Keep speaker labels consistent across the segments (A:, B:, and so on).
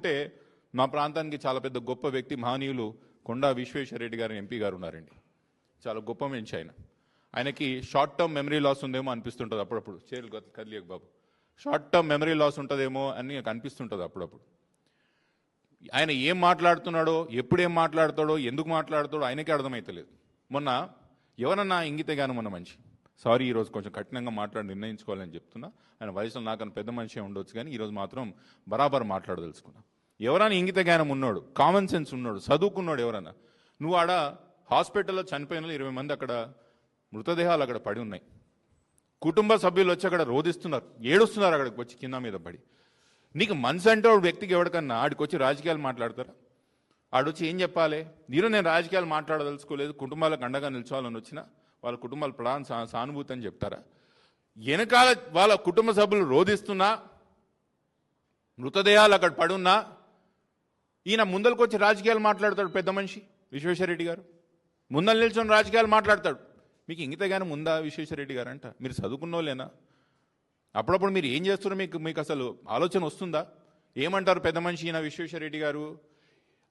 A: చూసుకుంటే మా ప్రాంతానికి చాలా పెద్ద గొప్ప వ్యక్తి మహనీయులు కొండా విశ్వేశ్వరరెడ్డి గారు ఎంపీ గారు ఉన్నారండి. చాలా గొప్ప మనిషి ఆయన. ఆయనకి షార్ట్ టర్మ్ మెమరీ లాస్ ఉందేమో అనిపిస్తుంటుంది అప్పుడప్పుడు. చేరు కదిలేక బాబు. షార్ట్ టర్మ్ మెమరీ లాస్ ఉంటుందేమో అని నాకు అనిపిస్తుంటుంది అప్పుడప్పుడు. ఆయన ఏం మాట్లాడుతున్నాడో ఎప్పుడేం మాట్లాడతాడో ఎందుకు మాట్లాడతాడో ఆయనకే అర్థమైతలేదు. మొన్న ఎవరన్నా ఇంగితే గాను మొన్న మంచి సారీ ఈరోజు కొంచెం కఠినంగా మాట్లాడి నిర్ణయించుకోవాలని చెప్తున్నా. ఆయన వయసులో నాకన్నా పెద్ద మనిషి ఉండొచ్చు కానీ ఈరోజు మాత్రం బరాబర్ మాట్లాడదలుచుకున్నా. ఎవరైనా ఇంగిత జ్ఞానం ఉన్నాడు కామన్ సెన్స్ ఉన్నాడు చదువుకున్నాడు ఎవరైనా నువ్వు ఆడ హాస్పిటల్లో చనిపోయిన ఇరవై మంది అక్కడ మృతదేహాలు అక్కడ పడి ఉన్నాయి. కుటుంబ సభ్యులు వచ్చి అక్కడ రోధిస్తున్నారు ఏడుస్తున్నారు అక్కడికి వచ్చి కింద మీద పడి. నీకు మనసు అంటే ఒక వ్యక్తికి ఎవరికన్నా ఆడికి వచ్చి రాజకీయాలు మాట్లాడతారా? ఆడొచ్చి ఏం చెప్పాలి? నేను నేను రాజకీయాలు మాట్లాడదలుచుకోలేదు కుటుంబాలకు అండగా నిల్చోవాలని వచ్చినా వాళ్ళ కుటుంబాల ప్రాణ సానుభూతి అని చెప్తారా? వెనకాల వాళ్ళ కుటుంబ సభ్యులు రోధిస్తున్నా మృతదేహాలు అక్కడ పడున్నా ఈయన ముందరకు వచ్చి రాజకీయాలు మాట్లాడతాడు పెద్ద మనిషి విశ్వేశ్వరరెడ్డి గారు. ముందర నిల్చొని రాజకీయాలు మాట్లాడతాడు. మీకు ఇంగితగానే ముందా విశ్వేశ్వరరెడ్డి గారు అంట. మీరు చదువుకున్నోళ్ళేనా? అప్పుడప్పుడు మీరు ఏం చేస్తున్నారో మీకు మీకు అసలు ఆలోచన వస్తుందా? ఏమంటారు పెద్ద మనిషి ఈయన విశ్వేశ్వరరెడ్డి గారు?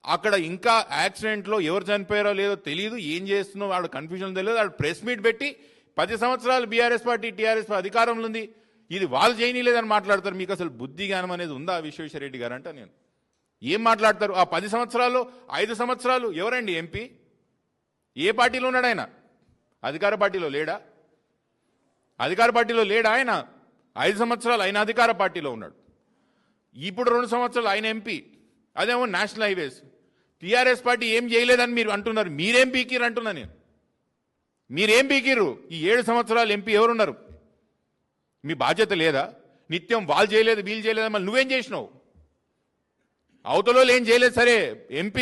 A: అక్కడ ఇంకా యాక్సిడెంట్లో ఎవరు చనిపోయారో లేదో తెలియదు ఏం చేస్తున్నో వాడు కన్ఫ్యూజన్ తెలియదు. వాడు ప్రెస్ మీట్ పెట్టి పది సంవత్సరాలు బీఆర్ఎస్ పార్టీ టీఆర్ఎస్ అధికారంలో ఉంది. ఇది వాళ్ళు చేయనీలేదని మాట్లాడతారు. మీకు అసలు బుద్ధి జ్ఞానం అనేది ఉందా విశ్వేశ్వరరెడ్డి గారు అంట నేను. ఏం మాట్లాడతారు? ఆ పది సంవత్సరాలు ఐదు సంవత్సరాలు ఎవరండి ఎంపీ? ఏ పార్టీలో ఉన్నాడు ఆయన? అధికార పార్టీలో లేడా? అధికార పార్టీలో లేడా ఆయన? ఐదు సంవత్సరాలు ఆయన అధికార పార్టీలో ఉన్నాడు. ఇప్పుడు రెండు సంవత్సరాలు ఆయన ఎంపీ. అదేమో నేషనల్ హైవేస్ టీఆర్ఎస్ పార్టీ ఏం చేయలేదని మీరు అంటున్నారు. మీరేం పీకిరు అంటున్నా నేను. మీరేం పీకిరు ఈ ఏడు సంవత్సరాలు ఎంపీ ఎవరున్నారు? మీ బాధ్యత లేదా? నిత్యం వాళ్ళు చేయలేదు వీళ్ళు చేయలేదు మళ్ళీ నువ్వేం చేసినావు? అవతలలో ఏం చేయలేదు సరే ఎంపీ